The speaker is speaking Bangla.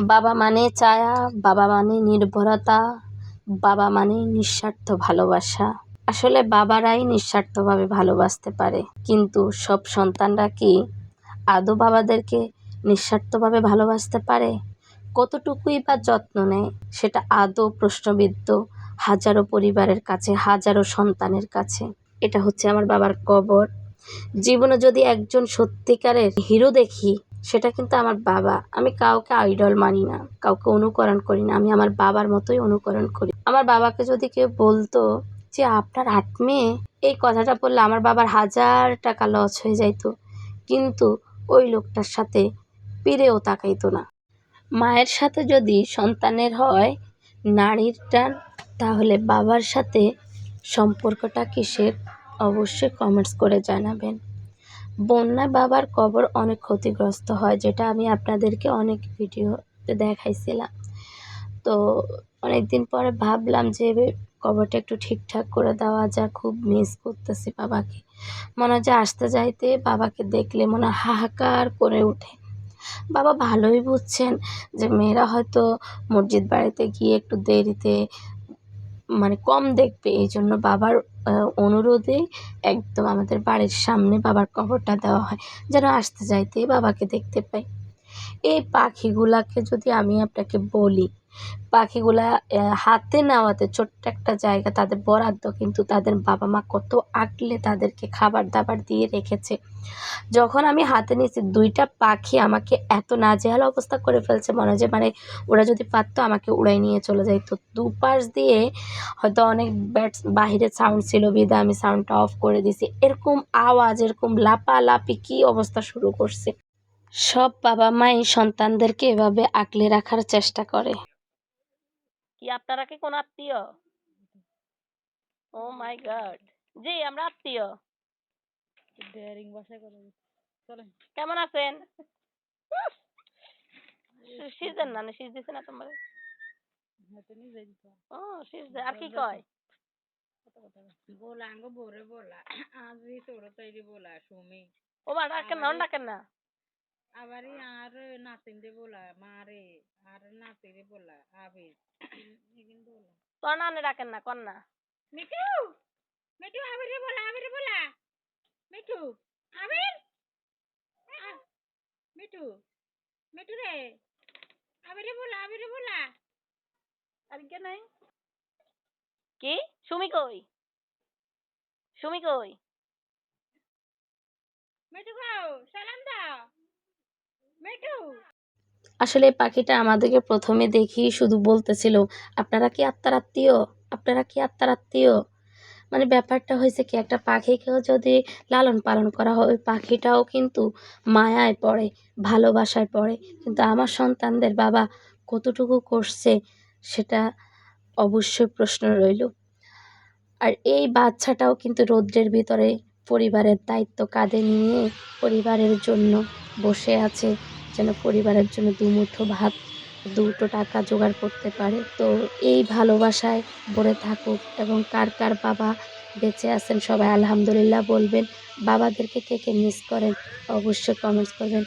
বাবা মানে ছায়া, বাবা মানে নির্ভরতা, বাবা মানে নিঃস্বার্থ ভালোবাসা। আসলে বাবারাই নিঃস্বার্থভাবে ভালোবাসতে পারে, কিন্তু সব সন্তানরা কি আদৌ বাবাদেরকে নিঃস্বার্থভাবে ভালোবাসতে পারে? কতটুকুই বা যত্ন নেয়, সেটা আদৌ প্রশ্নবিদ্ধ হাজারো পরিবারের কাছে, হাজারো সন্তানের কাছে। এটা হচ্ছে আমার বাবার কবর। জীবনে যদি একজন সত্যিকারের হিরো দেখি সেটা কিন্তু আমার বাবা। আমি কাউকে আইডল মানি না, কাউকে অনুকরণ করি না। আমি আমার বাবার মতোই অনুকরণ করি। আমার বাবাকে যদি কেউ বলতো যে, আপনার আট মেয়ে? এই কথাটা বললে আমার বাবার হাজার টাকা লস হয়ে যাইতো। কিন্তু ওই লোকটার সাথে পিড়েও তাকাইতো না। মায়ের সাথে যদি সন্তানের হয়, নারীর টান, তাহলে বাবার সাথে সম্পর্কটা কিসের? অবশ্যই কমেন্টস করে জানাবেন। বন্যায় বাবার কবর অনেক ক্ষতিগ্রস্ত হয়, যেটা আমি আপনাদেরকে অনেক ভিডিওতে দেখাইছিলাম। তো অনেক দিন পরে ভাবলাম যে কবরটা একটু ঠিকঠাক করে দেওয়া যা খুব মিস করতেছি বাবাকে। মনে হয় যে আসতে যাইতে বাবাকে দেখলে মনে হাহাকার করে ওঠে। বাবা ভালোই বুঝছেন যে মেয়েরা হয়তো মসজিদ বাড়িতে গিয়ে একটু দেরিতে মানে কম দেখবে। এই জন্য বাবার অনুরোধে একদম আমাদের বাড়ির সামনে বাবার কবরটা দেওয়া হয়, যেন আসতে যাইতে বাবাকে দেখতে পাই। এই পাখিগুলাকে যদি আমি আপনাকে বলি, পাখিগুলা হাতে নেওয়াতে ছোট্ট একটা জায়গা, তাদের বরাদ্দ কিন্তু তাদের বাবা মা কত আগলে তাদেরকে খাবার দাবার দিয়ে রেখেছে। যখন আমি হাতে নিয়েছি, দুইটা পাখি আমাকে এত নাজেহাল অবস্থা করে ফেলছে, মনে হয় যে মানে ওরা যদি পারতো আমাকে উড়াই নিয়ে চলে যায় যাইতো। দুপাশ দিয়ে হয়তো অনেক ব্যাটস, বাহিরে সাউন্ড ছিল বিদা আমি সাউন্ডটা অফ করে দিছি। এরকম আওয়াজ, এরকম লাপালাপি কী অবস্থা শুরু করছে? সব বাবা মাই সন্তানদেরকে এভাবে আঁকলে রাখার চেষ্টা করে। কি আপনারা কি কোন আত্মীয়? ও মাই গড জি আমরা আত্মীয়। ডেয়ারিং ভাষায় কথা কেমন আছেন? সিজন না সিজ দিছে না তোমার আর কি কয়? বোরে আজ তোর তৈরি সুমি। ও মা ডাকেন না ডাকেন না। আবারই আর নাতিন দে বলা মারে আর নাতি দে বলা আবে তোর নানে ডাকেন না কন না মিঠু মিঠু আবিরে বলা আবিরে বলা মিঠু আবির মিঠু মিঠু রে আবিরে বলা আবিরে বলা আর কে নাই কি সুমি কই সুমি কই মিঠু গাও সালাম দাও আসলে পাখিটা আমাদেরকে প্রথমে দেখি শুধু বলতেছিল, আপনারা কি আত্মার আত্মীয়? আপনারা কি আত্মার আত্মীয়? মানে ব্যাপারটা হয়েছে কি, একটা পাখিকেও যদি লালন পালন করা হয়, ওই পাখিটাও কিন্তু মায়ায় পড়ে, ভালোবাসায় পড়ে। কিন্তু আমার সন্তানদের বাবা কতটুকু করছে, সেটা অবশ্যই প্রশ্ন রইল। আর এই বাচ্চাটাও কিন্তু রৌদ্রের ভিতরে পরিবারের দায়িত্ব কাঁধে নিয়ে পরিবারের জন্য বসে আছে, যেন পরিবারের জন্য দুমুঠো ভাত, দুটো টাকা জোগাড় করতে পারে। তো এই ভালোবাসায় ভরে থাকুক এবং কার কার বাবা বেঁচে আছেন সবাই আলহামদুলিল্লাহ বলবেন। বাবাদেরকে কে কে মিস করেন, অবশ্যই কমেন্টস করবেন।